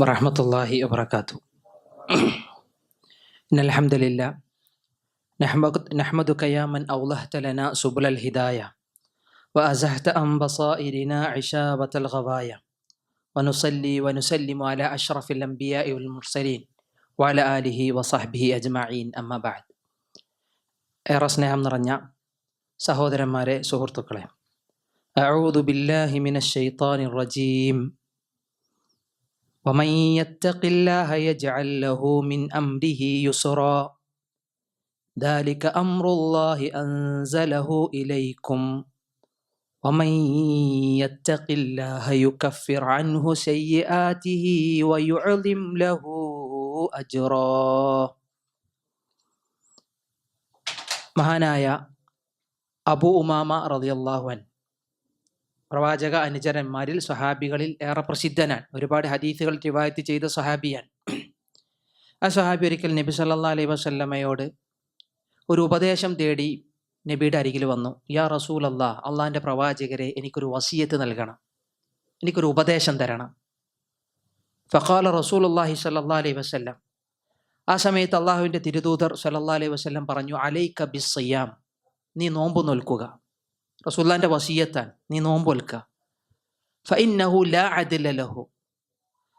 عليكم ورحمة الله وبركاته إن الحمد لله نحمد- نحمدك يا من أوضحت لنا سبل الهداية وأزهت عن بصائرنا عشابة الغوايا ونصلي ونسلم على أشرف الأنبياء والمرسلين وعلى آله وصحبه أجمعين أما بعد ഏറെ സ്നേഹം നിറഞ്ഞ സഹോദരന്മാരെ സുഹൃത്തുക്കളെ أعوذ بالله من الشيطان الرجيم ومن يتق الله يجعل له من امره يسرا ذلك امر الله انزله اليكم ومن يتق الله يكفر عنه سيئاته ويعظم له اجرا മഹാനായ അബു ഉമാമ റളിയല്ലാഹു അൻ പ്രവാചക അനുചരന്മാരിൽ സ്വഹാബികളിൽ ഏറെ പ്രസിദ്ധനാണ് ഒരുപാട് ഹദീസുകൾ റിവായത്ത് ചെയ്ത സ്വഹാബിയാൻ ആ സ്വഹാബി ഒരിക്കൽ നബി സല്ലാ അലൈ വസല്ലമയോട് ഒരു ഉപദേശം തേടി നബിയുടെ അരികിൽ വന്നു. യാ റസൂൽ അല്ലാ അള്ളാഹിന്റെ പ്രവാചകരെ എനിക്കൊരു വസീയത്ത് നൽകണം. എനിക്കൊരു ഉപദേശം തരണം. ഫഖാല റസൂൽ അള്ളാഹി സല്ലാ അലൈ വസല്ലം. ആ സമയത്ത് അള്ളാഹുവിന്റെ തിരുദൂതർ സല്ലാ അലൈഹി വസല്ലം പറഞ്ഞു അലൈക ബിസ്സയ്യാം നീ നോമ്പ് നോൽക്കുക. റസൂല്ലാന്റെ വസീയത്താൻ നീ നോമ്പൊൽക്ക ഫഇന്നഹു ലാ അദില ലഹു.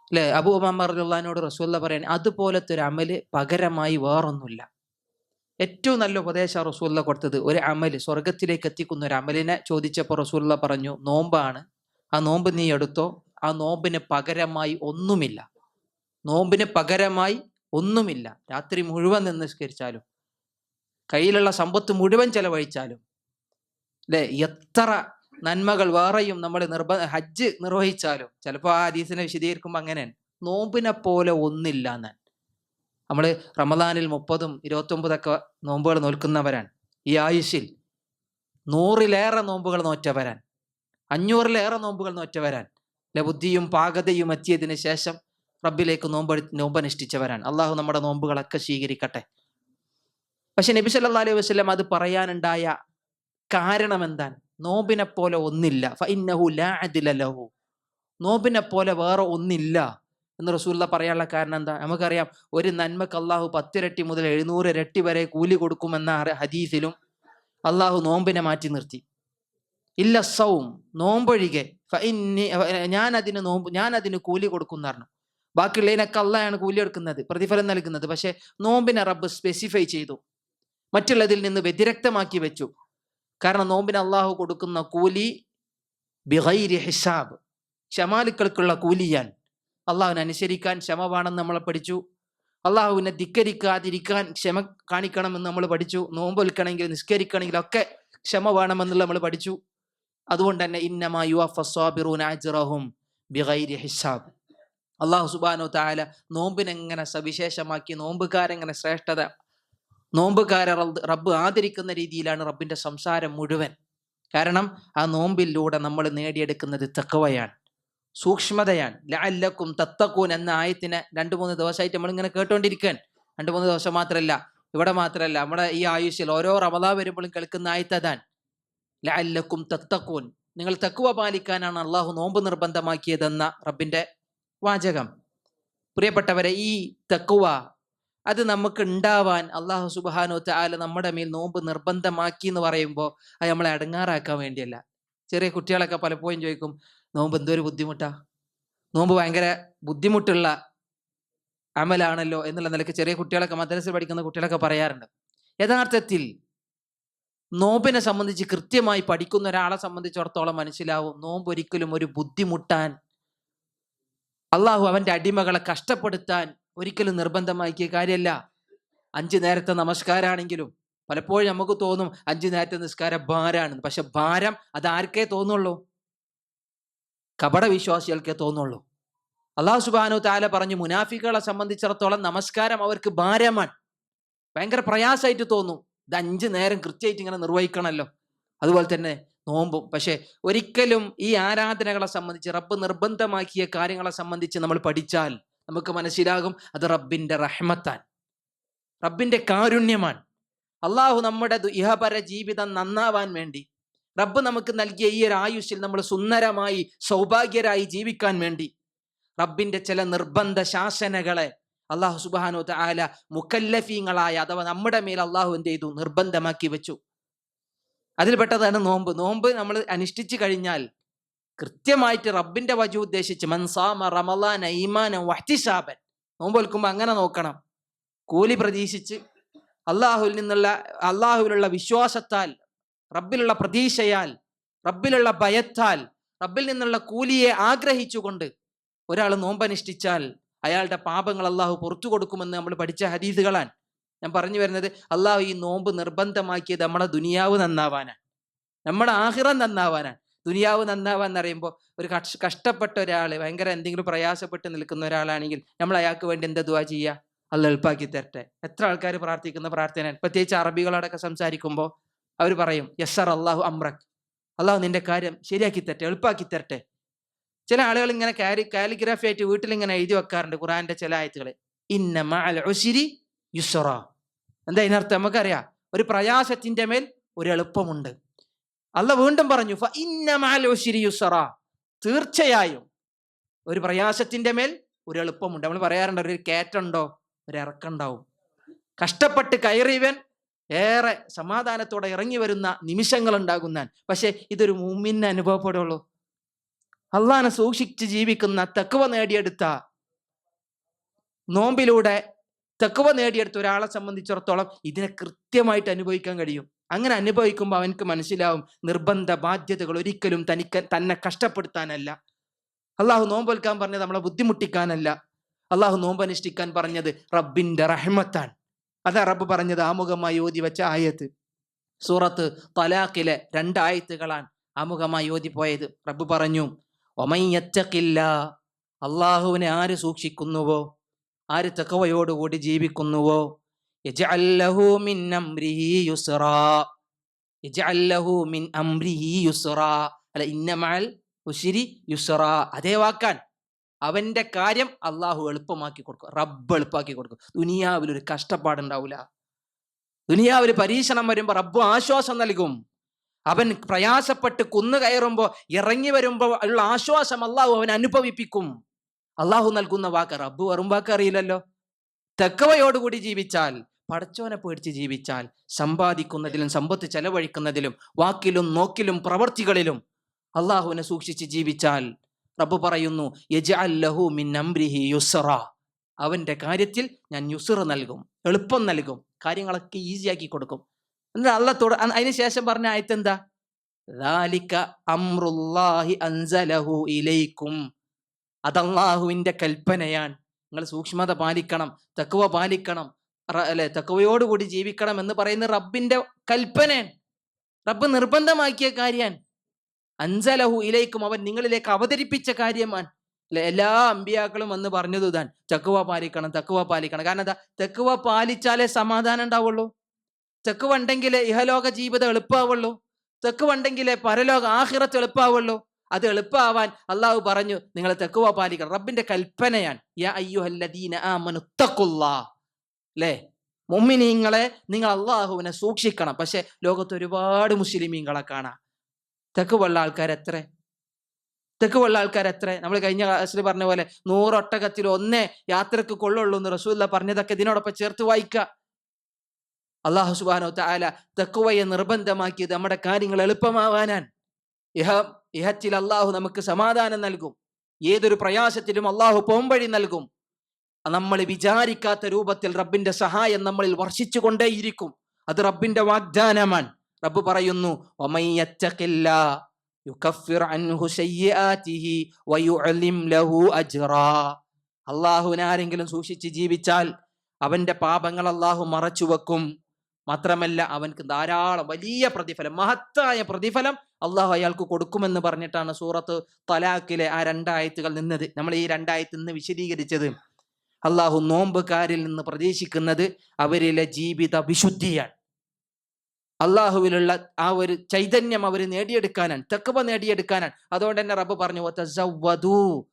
അല്ലേ ഉമാമ റളിയല്ലാഹുവിനോട് റസൂല്ല പറയാൻ അതുപോലത്തെ ഒരു അമൽ പകരമായി വേറൊന്നുമില്ല. ഏറ്റവും നല്ല ഉപദേശം റസൂല്ല കൊടുത്തത്. ഒരു അമൽ സ്വർഗത്തിലേക്ക് എത്തിക്കുന്ന ഒരു അമലിനെ ചോദിച്ചപ്പോൾ റസൂല്ല പറഞ്ഞു നോമ്പാണ്. ആ നോമ്പ് നീ എടുത്തോ? ആ നോമ്പിന് പകരമായി ഒന്നുമില്ല. നോമ്പിന് പകരമായി ഒന്നുമില്ല. രാത്രി മുഴുവൻ നിന്ന് നിസ്കരിച്ചാലും കയ്യിലുള്ള സമ്പത്ത് മുഴുവൻ ചെലവഴിച്ചാലും അല്ലെ എത്ര നന്മകൾ വേറെയും നമ്മൾ നിർബ ഹജ്ജ് നിർവഹിച്ചാലും ചിലപ്പോൾ ആ ഹദീസിനെ വിശദീകരിക്കുമ്പോൾ അങ്ങനെ. നോമ്പിനെ പോലെ ഒന്നില്ല എന്നാൽ നമ്മൾ റമദാനിൽ മുപ്പതും ഇരുപത്തൊമ്പതൊക്കെ നോമ്പുകൾ നോൽക്കുന്നവരാണ്. ഈ ആയുഷിൽ നൂറിലേറെ നോമ്പുകൾ നോറ്റവരാൻ അഞ്ഞൂറിലേറെ നോമ്പുകൾ നോറ്റവരാൻ അല്ലെ ബുദ്ധിയും പാകതയും എത്തിയതിന് ശേഷം റബ്ബിലേക്ക് നോമ്പ് നോമ്പനുഷ്ഠിച്ചവരാണ്. അള്ളാഹു നമ്മുടെ നോമ്പുകളൊക്കെ സ്വീകരിക്കട്ടെ. പക്ഷെ നബി സല്ലാ അലൈഹി വസ്ലം അത് പറയാനുണ്ടായ കാരണം എന്താണ് നോബിനെ പോലെ ഒന്നില്ല ഫഇന്നഹു ലാ നോമ്പിനെ പോലെ വേറെ ഒന്നില്ല എന്ന് റസൂല്ല പറയാനുള്ള കാരണം എന്താ? നമുക്കറിയാം ഒരു നന്മക്ക് അള്ളാഹു പത്തിരട്ടി മുതൽ എഴുന്നൂറ് ഇരട്ടി വരെ കൂലി കൊടുക്കുമെന്ന ഹദീസിലും അള്ളാഹു നോമ്പിനെ മാറ്റി നിർത്തി. ഇല്ല സൗം നോമ്പൊഴികെ. ഞാൻ അതിന് നോമ്പ് ഞാൻ അതിന് കൂലി കൊടുക്കും പറഞ്ഞു. ബാക്കിയുള്ളതിനൊക്കെ അള്ളാഹാണ് കൂലി എടുക്കുന്നത് പ്രതിഫലം നൽകുന്നത്. പക്ഷേ നോമ്പിനെ റബ്ബ് സ്പെസിഫൈ ചെയ്തു. മറ്റുള്ളതിൽ നിന്ന് വ്യതിരക്തമാക്കി വെച്ചു. കാരണം നോമ്പിന് അള്ളാഹു കൊടുക്കുന്ന കൂലി ബിഹൈരി ഹിസാബ്. ക്ഷമാലുക്കൾക്കുള്ള കൂലിയാൻ അള്ളാഹുവിനെ അനുസരിക്കാൻ ക്ഷമ വേണമെന്ന് നമ്മൾ പഠിച്ചു. അള്ളാഹുവിനെ ധിക്കരിക്കാതിരിക്കാൻ ക്ഷമ കാണിക്കണമെന്ന് നമ്മൾ പഠിച്ചു. നോമ്പ് വിൽക്കണമെങ്കിൽ നിസ്കരിക്കണമെങ്കിൽ ഒക്കെ ക്ഷമ വേണമെന്നുള്ള നമ്മൾ പഠിച്ചു. അതുകൊണ്ട് തന്നെ ഇന്നമാ യുവഫസ്വാബിറൂനാജിറഹും ബിഹൈരി ഹിസാബ്. അള്ളാഹു സുബാനോ താല നോമ്പിനെങ്ങനെ സവിശേഷമാക്കി നോമ്പുകാരെങ്ങനെ ശ്രേഷ്ഠത നോമ്പുകാരെ റബ്ബ് ആദരിക്കുന്ന രീതിയിലാണ് റബ്ബിന്റെ സംസാരം മുഴുവൻ. കാരണം ആ നോമ്പിലൂടെ നമ്മൾ നേടിയെടുക്കുന്നത് തെക്കവയാണ് സൂക്ഷ്മതയാണ്. ലഅല്ലക്കും തത്തക്കൂൻ എന്ന ആയത്തിനെ രണ്ട് മൂന്ന് ദിവസമായിട്ട് നമ്മളിങ്ങനെ കേട്ടുകൊണ്ടിരിക്കാൻ രണ്ട് മൂന്ന് ദിവസം മാത്രമല്ല ഇവിടെ മാത്രമല്ല നമ്മുടെ ഈ ആയുഷ്യൽ ഓരോ റമദാ വരുമ്പോഴും കേൾക്കുന്ന ആയത്തതാൻ ലഅല്ലക്കും തത്തക്കൂൻ നിങ്ങൾ തക്കുവ പാലിക്കാനാണ് അള്ളാഹു നോമ്പ് നിർബന്ധമാക്കിയതെന്ന റബ്ബിന്റെ വാചകം. പ്രിയപ്പെട്ടവരെ ഈ തക്കുവ അത് നമുക്ക് ഉണ്ടാവാൻ അള്ളാഹു സുബാനോ ചാല നമ്മുടെ മേൽ നോമ്പ് നിർബന്ധമാക്കി എന്ന് പറയുമ്പോൾ അത് നമ്മളെ അടങ്ങാറാക്കാൻ വേണ്ടിയല്ല. ചെറിയ കുട്ടികളൊക്കെ പലപ്പോഴും ചോദിക്കും നോമ്പ് എന്തൊരു ബുദ്ധിമുട്ടാ? നോമ്പ് ഭയങ്കര ബുദ്ധിമുട്ടുള്ള അമലാണല്ലോ എന്നുള്ള നിലയ്ക്ക് ചെറിയ കുട്ടികളൊക്കെ മദ്രസിൽ പഠിക്കുന്ന കുട്ടികളൊക്കെ പറയാറുണ്ട്. യഥാർത്ഥത്തിൽ നോമ്പിനെ സംബന്ധിച്ച് കൃത്യമായി പഠിക്കുന്ന ഒരാളെ സംബന്ധിച്ചിടത്തോളം മനസ്സിലാവും നോമ്പ് ഒരിക്കലും ഒരു ബുദ്ധിമുട്ടാൻ അള്ളാഹു അവന്റെ അടിമകളെ കഷ്ടപ്പെടുത്താൻ ഒരിക്കലും നിർബന്ധമാക്കിയ കാര്യമല്ല. അഞ്ചു നേരത്തെ നമസ്കാരമാണെങ്കിലും പലപ്പോഴും നമുക്ക് തോന്നും അഞ്ചു നേരത്തെ നിസ്കാരം ഭാരമാണ്. പക്ഷെ ഭാരം അത് ആർക്കേ തോന്നുള്ളൂ? കപട വിശ്വാസികൾക്കേ തോന്നുള്ളൂ. അള്ളാഹു സുബാനു താല പറഞ്ഞു മുനാഫികളെ സംബന്ധിച്ചിടത്തോളം നമസ്കാരം അവർക്ക് ഭാരമാണ്. ഭയങ്കര പ്രയാസമായിട്ട് തോന്നും. ഇത് അഞ്ചു നേരം കൃത്യമായിട്ട് ഇങ്ങനെ നിർവഹിക്കണമല്ലോ. അതുപോലെ തന്നെ നോമ്പും. പക്ഷെ ഒരിക്കലും ഈ ആരാധനകളെ സംബന്ധിച്ച് റബ്ബ് നിർബന്ധമാക്കിയ കാര്യങ്ങളെ സംബന്ധിച്ച് നമ്മൾ പഠിച്ചാൽ നമുക്ക് മനസ്സിലാകും അത് റബ്ബിന്റെ റഹ്മത്താൻ. റബ്ബിന്റെ കാരുണ്യമാണ് അള്ളാഹു നമ്മുടെ ദുഹപര ജീവിതം നന്നാവാൻ വേണ്ടി റബ്ബ് നമുക്ക് നൽകിയ ഈ ഒരു ആയുഷിൽ നമ്മൾ സുന്ദരമായി സൗഭാഗ്യരായി ജീവിക്കാൻ വേണ്ടി റബ്ബിന്റെ ചില നിർബന്ധ ശാസനകളെ അള്ളാഹു സുബാനു താല മുക്കല്ലഫീങ്ങളായ അഥവാ നമ്മുടെ മേൽ അള്ളാഹു എന്ത് ചെയ്തു? നിർബന്ധമാക്കി വെച്ചു. അതിൽപ്പെട്ടതാണ് നോമ്പ്. നോമ്പ് നമ്മൾ അനുഷ്ഠിച്ചു കഴിഞ്ഞാൽ കൃത്യമായിട്ട് റബ്ബിന്റെ വജു ഉദ്ദേശിച്ച് മൻസാമ റമലാൻ ഐമാന വഹ്തിഷാബൻ നോമ്പ് വെൽക്കുമ്പോൾ അങ്ങനെ നോക്കണം. കൂലി പ്രതീക്ഷിച്ച് അള്ളാഹുവിൽ നിന്നുള്ള അള്ളാഹുവിലുള്ള വിശ്വാസത്താൽ റബ്ബിലുള്ള പ്രതീക്ഷയാൽ റബ്ബിലുള്ള ഭയത്താൽ റബ്ബിൽ നിന്നുള്ള കൂലിയെ ആഗ്രഹിച്ചുകൊണ്ട് ഒരാൾ നോമ്പനുഷ്ഠിച്ചാൽ അയാളുടെ പാപങ്ങൾ അള്ളാഹു പുറത്തു കൊടുക്കുമെന്ന് നമ്മൾ പഠിച്ച ഹദീസുകളാണ്. ഞാൻ പറഞ്ഞു വരുന്നത് അള്ളാഹു ഈ നോമ്പ് നിർബന്ധമാക്കിയത് നമ്മുടെ ദുനിയാവ് നന്നാവാനാണ്. നമ്മുടെ ആഹിറം നന്നാവാനാണ്. ദുനിയാവ് നന്നാവാൻ എന്ന് പറയുമ്പോൾ ഒരു കഷ് കഷ്ടപ്പെട്ട ഒരാൾ ഭയങ്കര എന്തെങ്കിലും പ്രയാസപ്പെട്ട് നിൽക്കുന്ന ഒരാളാണെങ്കിൽ നമ്മൾ അയാൾക്ക് വേണ്ടി എന്താ ദുവാ ചെയ്യുക അല്ല എളുപ്പാക്കി തരട്ടെ. എത്ര ആൾക്കാർ പ്രാർത്ഥിക്കുന്ന പ്രാർത്ഥന പ്രത്യേകിച്ച് അറബികളോടൊക്കെ സംസാരിക്കുമ്പോൾ അവർ പറയും യസ്സർ അള്ളാഹു അമ്രക് അള്ളാഹു നിന്റെ കാര്യം ശരിയാക്കി തരട്ടെ എളുപ്പാക്കി തരട്ടെ. ചില ആളുകൾ ഇങ്ങനെ കാലി കാലിഗ്രാഫി ആയിട്ട് വീട്ടിൽ ഇങ്ങനെ എഴുതി വെക്കാറുണ്ട് ഖുറാന്റെ ചില ആയത്തുകൾ ഇന്ന മഅൽ ഉസ്രി യുസ്റ. എന്താ ഇതിനർത്ഥം? നമുക്കറിയാം. ഒരു പ്രയാസത്തിന്റെ മേൽ ഒരു എളുപ്പമുണ്ട്. അല്ല വീണ്ടും പറഞ്ഞു യുസ്റ. തീർച്ചയായും. ഒരു പ്രയാസത്തിന്റെ മേൽ ഒരു എളുപ്പമുണ്ട്. നമ്മൾ പറയാറുണ്ട് ഒരു കയറ്റുണ്ടോ ഒരു ഇറക്കുണ്ടാവും കഷ്ടപ്പെട്ട് കയറിയവൻ ഏറെ സമാധാനത്തോടെ ഇറങ്ങി വരുന്ന നിമിഷങ്ങൾ ഉണ്ടാകുന്ന പക്ഷെ ഇതൊരു മുമ്മിന് അനുഭവപ്പെടുള്ളൂ. അള്ളാനെ സൂക്ഷിച്ച് ജീവിക്കുന്ന തെക്കുവ നേടിയെടുത്ത നോമ്പിലൂടെ തെക്കുവ നേടിയെടുത്ത ഒരാളെ സംബന്ധിച്ചിടത്തോളം ഇതിനെ കൃത്യമായിട്ട് അനുഭവിക്കാൻ കഴിയും. അങ്ങനെ അനുഭവിക്കുമ്പോൾ അവനക്ക് മനസ്സിലാവും നിർബന്ധ ബാധ്യതകൾ ഒരിക്കലും തനിക്ക് തന്നെ കഷ്ടപ്പെടുത്താനല്ല. അള്ളാഹു നോമ്പൊൽക്കാൻ പറഞ്ഞത് നമ്മളെ ബുദ്ധിമുട്ടിക്കാനല്ല. അള്ളാഹു നോമ്പ് അനുഷ്ഠിക്കാൻ പറഞ്ഞത് റബ്ബിന്റെ റഹ്മത്താണ്. അതാ റബ്ബ് പറഞ്ഞത് ആമുഖമായി ഓതി വെച്ച ആയത്ത്. സൂറത്ത് തലാഖിലെ രണ്ടായത്തുകളാണ് ആമുഖമായി ഓതി പോയത്. റബ്ബ് പറഞ്ഞു ഒമയ്യറ്റക്കില്ല അള്ളാഹുവിനെ ആര് സൂക്ഷിക്കുന്നുവോ? ആര് തെക്കവയോടുകൂടി ജീവിക്കുന്നുവോ? അല്ല ഇന്നമാൽ ഉശ്രി യുസ്റാ അതേ വാക്കാൻ അവന്റെ കാര്യം അള്ളാഹു എളുപ്പമാക്കി കൊടുക്കും. റബ്ബ് എളുപ്പമാക്കി കൊടുക്കും. ദുനിയാവിൽ ഒരു കഷ്ടപ്പാടുണ്ടാവില്ല ദുനിയാവിൽ പരീക്ഷണം വരുമ്പോൾ റബ്ബ് ആശ്വാസം നൽകും. അവൻ പ്രയാസപ്പെട്ട് കുന്നു കയറുമ്പോൾ ഇറങ്ങി വരുമ്പോൾ ഉള്ള ആശ്വാസം അള്ളാഹു അവൻ അനുഭവിപ്പിക്കും. അള്ളാഹു നൽകുന്ന വാക്ക് റബ്ബ് വെറും വാക്ക് അറിയില്ലല്ലോ. തെക്കവയോടുകൂടി ജീവിച്ചാൽ പടച്ചോനെ പേടിച്ച് ജീവിച്ചാൽ സമ്പാദിക്കുന്നതിലും സമ്പത്ത് ചെലവഴിക്കുന്നതിലും വാക്കിലും നോക്കിലും പ്രവർത്തികളിലും അള്ളാഹുവിനെ സൂക്ഷിച്ച് ജീവിച്ചാൽ റബ്ബ് പറയുന്നു യജഅല്ലഹു മിൻ യുസറ. അവന്റെ കാര്യത്തിൽ ഞാൻ യുസർ നൽകും എളുപ്പം നൽകും കാര്യങ്ങളൊക്കെ ഈസിയാക്കി കൊടുക്കും. എന്നിട്ട് അള്ളത്തോട് അതിന് ശേഷം പറഞ്ഞ ആയത്തെന്താ ഇലൈക്കും. അതല്ലാഹുവിന്റെ കൽപ്പനയാണ്. നിങ്ങൾ സൂക്ഷ്മത പാലിക്കണം തക്കുവ പാലിക്കണം അല്ലെ? തക്കവയോടുകൂടി ജീവിക്കണം എന്ന് പറയുന്ന റബ്ബിന്റെ കൽപ്പനയാണ്. റബ്ബ് നിർബന്ധമാക്കിയ കാര്യമാണ്. അഞ്ചലഹു ഇലേക്കും അവൻ നിങ്ങളിലേക്ക് അവതരിപ്പിച്ച കാര്യമാണ്. അല്ലെ? എല്ലാ അമ്പിയാക്കളും വന്ന് പറഞ്ഞത് താൻ തെക്കുവ പാലിക്കണം തെക്കുവ പാലിക്കണം. കാരണം എന്താ? തെക്കുവ പാലിച്ചാലേ സമാധാനം ഉണ്ടാവുള്ളൂ. തെക്കുവ ഉണ്ടെങ്കിലേ ഇഹലോക ജീവിതം എളുപ്പമാവുള്ളൂ തെക്കുവ ഉണ്ടെങ്കിലേ പരലോക ആഹിറത്ത് എളുപ്പമാവുള്ളൂ അത് എളുപ്പമാവാൻ അള്ളാഹു പറഞ്ഞു നിങ്ങൾ തെക്കുവ പാലിക്കണം. റബ്ബിന്റെ കൽപ്പനയാണ്. യാ അയ്യുഹല്ലദീന ആമനു തഖുല്ലാ. അല്ലേ മൊമ്മിനീങ്ങളെ നിങ്ങൾ അള്ളാഹുവിനെ സൂക്ഷിക്കണം. പക്ഷെ ലോകത്ത് ഒരുപാട് മുസ്ലിമീങ്ങളെ കാണാം. തെക്കുവള്ള ആൾക്കാർ എത്ര തെക്കുവള്ള ആൾക്കാർ എത്ര നമ്മൾ കഴിഞ്ഞ ക്ലാസ്സിൽ പറഞ്ഞ പോലെ നൂറൊട്ടകത്തിൽ ഒന്നേ യാത്രയ്ക്ക് കൊള്ളുള്ളൂ എന്ന് റസൂല്ല പറഞ്ഞതൊക്കെ ഇതിനോടൊപ്പം ചേർത്ത് വായിക്കുക അള്ളാഹു സുബാനോ താല തെക്കുവയെ നിർബന്ധമാക്കിയത് നമ്മുടെ കാര്യങ്ങൾ എളുപ്പമാവാനാൻ ഇഹ ഇഹത്തിൽ അള്ളാഹു നമുക്ക് സമാധാനം നൽകും. ഏതൊരു പ്രയാസത്തിലും അള്ളാഹു പോംവഴി നൽകും. നമ്മൾ വിചാരിക്കാത്ത രൂപത്തിൽ റബ്ബിന്റെ സഹായം നമ്മളിൽ വർഷിച്ചു കൊണ്ടേയിരിക്കും അത് റബ്ബിന്റെ വാഗ്ദാനമാണ്. റബ്ബ് പറയുന്നു "വമൻ യത്തഖില്ലാ യുകഫിർ അൻഹു സയ്യിആതിഹി വയുഅലിം ലഹു അജ്റാ. അള്ളാഹുവിനെ ആരെങ്കിലും സൂക്ഷിച്ച് ജീവിച്ചാൽ അവന്റെ പാപങ്ങൾ അള്ളാഹു മറച്ചു വെക്കും. മാത്രമല്ല അവൻക്ക് ധാരാളം വലിയ പ്രതിഫലം മഹത്തായ പ്രതിഫലം അള്ളാഹു അയാൾക്ക് കൊടുക്കുമെന്ന് പറഞ്ഞിട്ടാണ് സൂറത്ത് തലാഖിലെ ആ രണ്ടായത്തുകൾ നിന്നത്. നമ്മൾ ഈ രണ്ടായത്ത് നിന്ന് വിശദീകരിച്ചത്. അള്ളാഹു നോമ്പുകാരിൽ നിന്ന് പ്രതീക്ഷിക്കുന്നത് അവരിലെ ജീവിത വിശുദ്ധിയാണ്. അള്ളാഹുവിലുള്ള ആ ഒരു ചൈതന്യം അവർ നേടിയെടുക്കാനാണ് തെക്കുവ നേടിയെടുക്കാനാണ്. അതുകൊണ്ട് തന്നെ റബ്ബ് പറഞ്ഞു വധു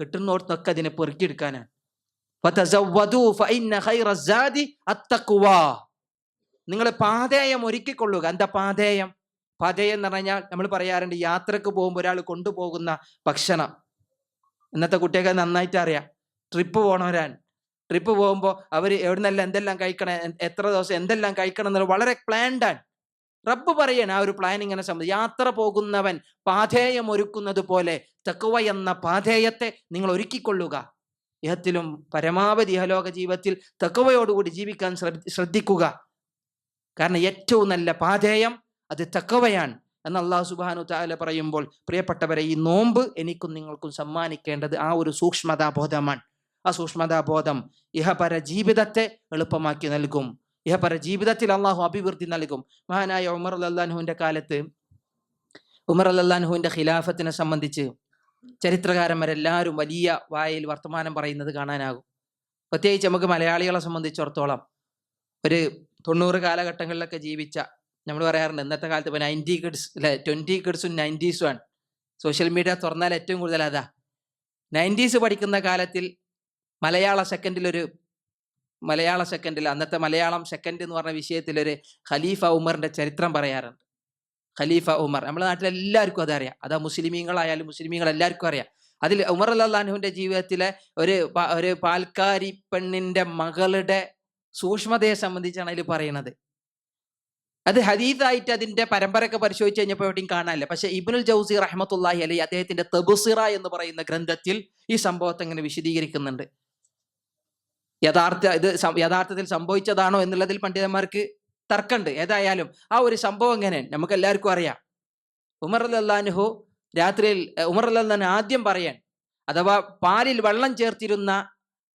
കിട്ടുന്നോർത്തൊക്കെ അതിനെ പെറുക്കിയെടുക്കാനാണ്. നിങ്ങളെ ഫഇന്ന ഖൈറ സ്സാദി അത്തഖ്വാ." നിങ്ങൾ പാതേയം ഒരുക്കിക്കൊള്ളുക. എന്താ പാതേയം? പാതേയം എന്ന് പറഞ്ഞാൽ നമ്മൾ പറയാറുണ്ട് യാത്രയ്ക്ക് പോകുമ്പോൾ ഒരാൾ കൊണ്ടുപോകുന്ന ഭക്ഷണം. ഇന്നത്തെ കുട്ടിയൊക്കെ നന്നായിട്ട് അറിയാം. ട്രിപ്പ് പോണവരാണ്. ട്രിപ്പ് പോകുമ്പോൾ അവർ എവിടുന്നെല്ലാം എന്തെല്ലാം കഴിക്കണം എത്ര ദിവസം എന്തെല്ലാം കഴിക്കണം എന്നുള്ളത് വളരെ പ്ലാൻഡ് ആണ്. റബ്ബ് പറയാണ് ആ ഒരു പ്ലാനിങ്ങിനെ സംബന്ധിച്ച് യാത്ര പോകുന്നവൻ പാധേയം ഒരുക്കുന്നത് പോലെ തെക്കുവ എന്ന പാധേയത്തെ നിങ്ങൾ ഒരുക്കിക്കൊള്ളുക. ഇഹത്തിലും പരമാവധി ഇഹലോക ജീവിതത്തിൽ തെക്കുവയോടുകൂടി ജീവിക്കാൻ ശ്രദ്ധ- ശ്രദ്ധിക്കുക. കാരണം ഏറ്റവും നല്ല പാധേയം അത് തെക്കവയാണ് എന്ന് അള്ളാഹു സുബാനു താല പറയുമ്പോൾ പ്രിയപ്പെട്ടവരെ ഈ നോമ്പ് എനിക്കും നിങ്ങൾക്കും സമ്മാനിക്കേണ്ടത് ആ ഒരു സൂക്ഷ്മതാബോധമാണ്. ആ സൂക്ഷ്മതാബോധം ഇഹപര ജീവിതത്തെ എളുപ്പമാക്കി നൽകും. ഇഹപര ജീവിതത്തിൽ അള്ളാഹു അഭിവൃദ്ധി നൽകും. മഹാനായ ഉമർ അല്ലാൻഹുവിന്റെ കാലത്ത് ഉമർ അല്ലാൻഹുവിന്റെ ഖിലാഫത്തിനെ സംബന്ധിച്ച് ചരിത്രകാരന്മാരെല്ലാവരും വലിയ വായയിൽ വർത്തമാനം പറയുന്നത് കാണാനാകും. പ്രത്യേകിച്ച് നമുക്ക് മലയാളികളെ സംബന്ധിച്ചിടത്തോളം ഒരു തൊണ്ണൂറ് കാലഘട്ടങ്ങളിലൊക്കെ ജീവിച്ച നമ്മൾ പറയാറുണ്ട് ഇന്നത്തെ കാലത്ത് ഇപ്പോൾ നയന്റി കിഡ്സ് അല്ലെ ട്വന്റി കിഡ്സും നയന്റീസും ആണ്. സോഷ്യൽ മീഡിയ തുറന്നാൽ ഏറ്റവും കൂടുതൽ അതാ. നയന്റീസ് പഠിക്കുന്ന കാലത്തിൽ മലയാള സെക്കൻഡിലൊരു മലയാള സെക്കൻഡിൽ അന്നത്തെ മലയാളം സെക്കൻഡ് എന്ന് പറഞ്ഞ വിഷയത്തിലൊരു ഖലീഫ ഉമറിന്റെ ചരിത്രം പറയാറുണ്ട്. ഖലീഫ ഉമർ. നമ്മുടെ നാട്ടിൽ എല്ലാവർക്കും അതറിയാം. അതാ മുസ്ലിമീങ്ങളായാലും മുസ്ലിമീങ്ങൾ എല്ലാവർക്കും അറിയാം. അതിൽ ഉമർ അള്ളാഹുവിന്റെ ജീവിതത്തിലെ ഒരു ഒരു പാൽക്കാരി പെണ്ണിന്റെ മകളുടെ സൂക്ഷ്മതയെ സംബന്ധിച്ചാണ് അതിൽ പറയുന്നത്. അത് ഹദീദായിട്ട് അതിന്റെ പരമ്പരയൊക്കെ പരിശോധിച്ച് കഴിഞ്ഞപ്പോൾ എവിടെയും കാണാനില്ല. പക്ഷെ ഇബ്നുൽ ജൗസി റഹ്മത്തുല്ലാഹി അലി അദ്ദേഹത്തിന്റെ തബുസിറ എന്ന് പറയുന്ന ഗ്രന്ഥത്തിൽ ഈ സംഭവത്തെ ഇങ്ങനെ വിശദീകരിക്കുന്നുണ്ട്. യഥാർത്ഥ ഇത് യഥാർത്ഥത്തിൽ സംഭവിച്ചതാണോ എന്നുള്ളതിൽ പണ്ഡിതന്മാർക്ക് തർക്കമുണ്ട്. ഏതായാലും ആ ഒരു സംഭവം എങ്ങനെ? നമുക്ക് എല്ലാവർക്കും അറിയാം. ഉമർ അല്ലാനുഹു രാത്രിയിൽ ഉമർ അല്ലാൻ ആദ്യം പറയാൻ അഥവാ പാലിൽ വെള്ളം ചേർത്തിരുന്ന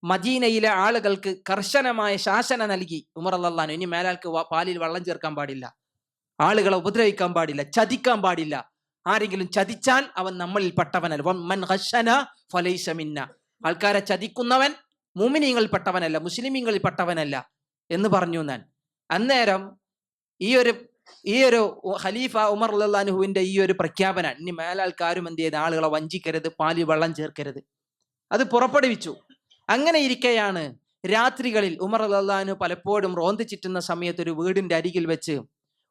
മദീനയിലെ ആളുകൾക്ക് കർശനമായ ശാസന നൽകി ഉമർ അല്ലാൻ ഇനി മേലാൾക്ക് പാലിൽ വെള്ളം ചേർക്കാൻ പാടില്ല. ആളുകളെ ഉപദ്രവിക്കാൻ പാടില്ല ചതിക്കാൻ പാടില്ല. ആരെങ്കിലും ചതിച്ചാൽ അവൻ നമ്മളിൽ പെട്ടവനല്ല ആൾക്കാരെ ചതിക്കുന്നവൻ മുമിനീങ്ങളിൽ മുസ്ലിമീങ്ങളിൽപ്പെട്ടവനല്ല മുസ്ലിമീങ്ങളിൽ പെട്ടവനല്ല എന്ന് പറഞ്ഞു ഞാൻ. അന്നേരം ഈ ഒരു ഈ ഒരു ഖലീഫ ഉമർ അള്ളാഹുവിന്റെ ഈ ഒരു പ്രഖ്യാപനം ഇനി മേലാൽക്കാരും എന്ത് ചെയ്ത്? ആളുകളെ വഞ്ചിക്കരുത് പാലിൽ വെള്ളം ചേർക്കരുത്. അത് പുറപ്പെടുവിച്ചു. അങ്ങനെ ഇരിക്കെയാണ് രാത്രികളിൽ ഉമർ അള്ളാഹു പലപ്പോഴും റോന്ത് ചുറ്റുന്ന സമയത്ത് ഒരു വീടിന്റെ അരികിൽ വെച്ച്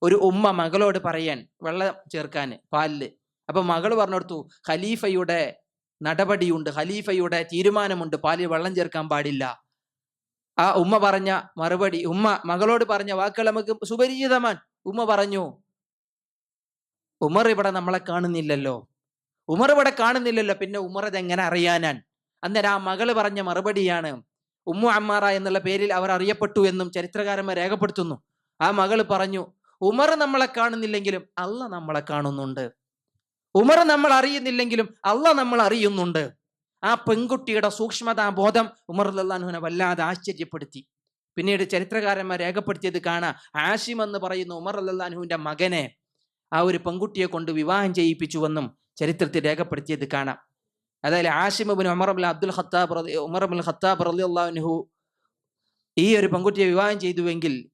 ഒരു ഉമ്മ മകളോട് പറയാൻ വെള്ളം ചേർക്കാൻ പാലിൽ. അപ്പൊ മകൾ പറഞ്ഞു കൊടുത്തു ഖലീഫയുടെ നടപടിയുണ്ട്. ഖലീഫയുടെ തീരുമാനമുണ്ട്. പാലിൽ വെള്ളം ചേർക്കാൻ പാടില്ല. ആ ഉമ്മ പറഞ്ഞ മറുപടി ഉമ്മ മകളോട് പറഞ്ഞ വാക്കുകൾ നമുക്ക് സുപരിചിതമാൻ ഉമ്മ പറഞ്ഞു ഉമർ ഇവിടെ നമ്മളെ കാണുന്നില്ലല്ലോ. ഉമർ ഇവിടെ കാണുന്നില്ലല്ലോ. പിന്നെ ഉമർ ഇതെങ്ങനെ അറിയാനാൻ അന്നേരം ആ മകൾ പറഞ്ഞ മറുപടിയാണ് ഉമ്മു അമ്മാറ എന്നുള്ള പേരിൽ അവർ അറിയപ്പെട്ടു എന്നും ചരിത്രകാരന്മാർ രേഖപ്പെടുത്തുന്നു. ആ മകൾ പറഞ്ഞു ഉമർ നമ്മളെ കാണുന്നില്ലെങ്കിലും അല്ല നമ്മളെ കാണുന്നുണ്ട്. ഉമർ നമ്മൾ അറിയുന്നില്ലെങ്കിലും അല്ല നമ്മൾ അറിയുന്നുണ്ട്. ആ പെൺകുട്ടിയുടെ സൂക്ഷ്മതാ ബോധം ഉമർ അള്ളാഹുവിനെ വല്ലാതെ ആശ്ചര്യപ്പെടുത്തി. പിന്നീട് ചരിത്രകാരന്മാർ രേഖപ്പെടുത്തിയത് കാണാം. ആഷിം എന്ന് പറയുന്ന ഉമർ അള്ളാഹുവിന്റെ മകനെ ആ ഒരു പെൺകുട്ടിയെ കൊണ്ട് വിവാഹം ചെയ്യിപ്പിച്ചുവെന്നും ചരിത്രത്തിൽ രേഖപ്പെടുത്തിയത് കാണാം. അതായത് ആഷിമബിൻ ഉമർ അബ്ദുൽ അബ്ദുൽ ഖത്താബ് ഉമർ അബുൽ ഖത്താബ് റലി അള്ളാഹുനഹു ഈ ഒരു പെൺകുട്ടിയെ വിവാഹം ചെയ്തുവെങ്കിൽ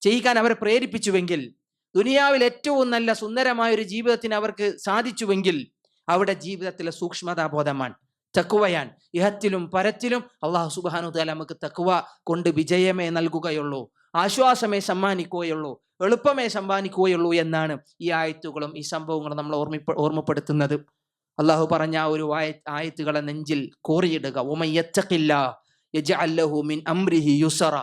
ചെയ്യിക്കാൻ അവരെ പ്രേരിപ്പിച്ചുവെങ്കിൽ ദുനിയാവിൽ ഏറ്റവും നല്ല സുന്ദരമായ ഒരു ജീവിതത്തിന് അവർക്ക് സാധിച്ചുവെങ്കിൽ അവിടെ ജീവിതത്തിലെ സൂക്ഷ്മതാബോധമാണ് തക്കുവയാൻ ഇഹത്തിലും പരത്തിലും അള്ളാഹു സുബാനു താല നമുക്ക് തക്കുവ കൊണ്ട് വിജയമേ നൽകുകയുള്ളൂ ആശ്വാസമേ സമ്മാനിക്കുകയുള്ളൂ എളുപ്പമേ സമ്മാനിക്കുകയുള്ളൂ എന്നാണ് ഈ ആയത്തുകളും ഈ സംഭവങ്ങളും നമ്മൾ ഓർമ്മ ഓർമ്മപ്പെടുത്തുന്നത്. അള്ളാഹു പറഞ്ഞ ആ ഒരു ആയ ആയത്തുകളെ നെഞ്ചിൽ കോറിയിടുക. ഉമയ്യത്തക്കില്ല മിൻ അംരിഹി യുസറ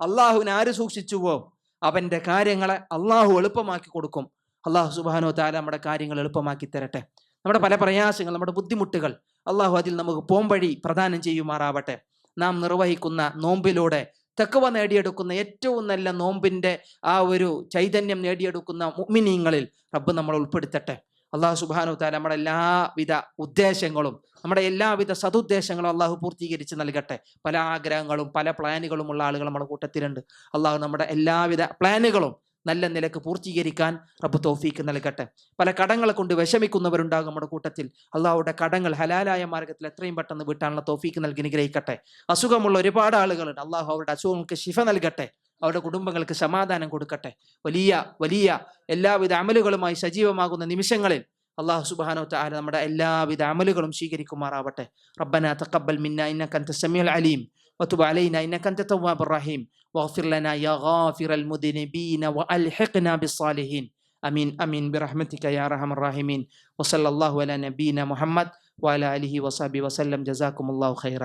അള്ളാഹുവിനെ ആര് സൂക്ഷിച്ചുവോ? അവന്റെ കാര്യങ്ങളെ അള്ളാഹു എളുപ്പമാക്കി കൊടുക്കും. അള്ളാഹു സുബാനോ താല നമ്മുടെ കാര്യങ്ങൾ എളുപ്പമാക്കി തരട്ടെ. നമ്മുടെ പല പ്രയാസങ്ങൾ നമ്മുടെ ബുദ്ധിമുട്ടുകൾ അള്ളാഹു അതിൽ നമുക്ക് പോംവഴി പ്രദാനം ചെയ്യുമാറാവട്ടെ. നാം നിർവഹിക്കുന്ന നോമ്പിലൂടെ തെക്കുവ നേടിയെടുക്കുന്ന ഏറ്റവും നല്ല നോമ്പിന്റെ ആ ഒരു ചൈതന്യം നേടിയെടുക്കുന്ന മുഅ്മിനീങ്ങളിൽ റബ്ബ് നമ്മൾ ഉൾപ്പെടുത്തട്ടെ. അള്ളാഹു സുബാനു താല നമ്മുടെ എല്ലാവിധ ഉദ്ദേശങ്ങളും നമ്മുടെ എല്ലാവിധ സതുദ്ദേശങ്ങളും അള്ളാഹു പൂർത്തീകരിച്ച് നൽകട്ടെ. പല ആഗ്രഹങ്ങളും പല പ്ലാനുകളും ഉള്ള ആളുകൾ നമ്മുടെ കൂട്ടത്തിലുണ്ട്. അള്ളാഹു നമ്മുടെ എല്ലാവിധ പ്ലാനുകളും നല്ല നിലയ്ക്ക് പൂർത്തീകരിക്കാൻ റബ്ബ് തോഫീക്ക് നൽകട്ടെ. പല കടങ്ങളെ കൊണ്ട് വിഷമിക്കുന്നവരുണ്ടാകും നമ്മുടെ കൂട്ടത്തിൽ. അള്ളാഹുടെ കടങ്ങൾ ഹലാലായ മാർഗത്തിൽ എത്രയും പെട്ടെന്ന് വീട്ടാനുള്ള തോഫീക്ക് നൽകി അനുഗ്രഹിക്കട്ടെ. അസുഖമുള്ള ഒരുപാട് ആളുകളുണ്ട്. അള്ളാഹു അവരുടെ അസുഖങ്ങൾക്ക് ശിഫ നൽകട്ടെ. അവരുടെ കുടുംബങ്ങൾക്ക് സമാധാനം കൊടുക്കട്ടെ വലിയ വലിയ എല്ലാവിധ അമലുകളുമായി സജീവമാകുന്ന നിമിഷങ്ങളിൽ അള്ളാഹു സുബാനോ താല നമ്മുടെ എല്ലാവിധ അമലുകളും സ്വീകരിക്കുമാറാവട്ടെ റബ്ബന തഖബ്ബൽ മിന്ന ഇന്നക അൻത സമീഉൽ അലീം وتب علينا إنك أنت التواب الرحيم واغفر لنا يا غافر المذنبين وألحقنا بالصالحين أمين أمين برحمتك يا أرحم الراحمين وصلى الله على نبينا محمد വാല അലിഹി വസാബി വസല്ലം ജസാക്കുമുല്ലാഹു ഖൈറ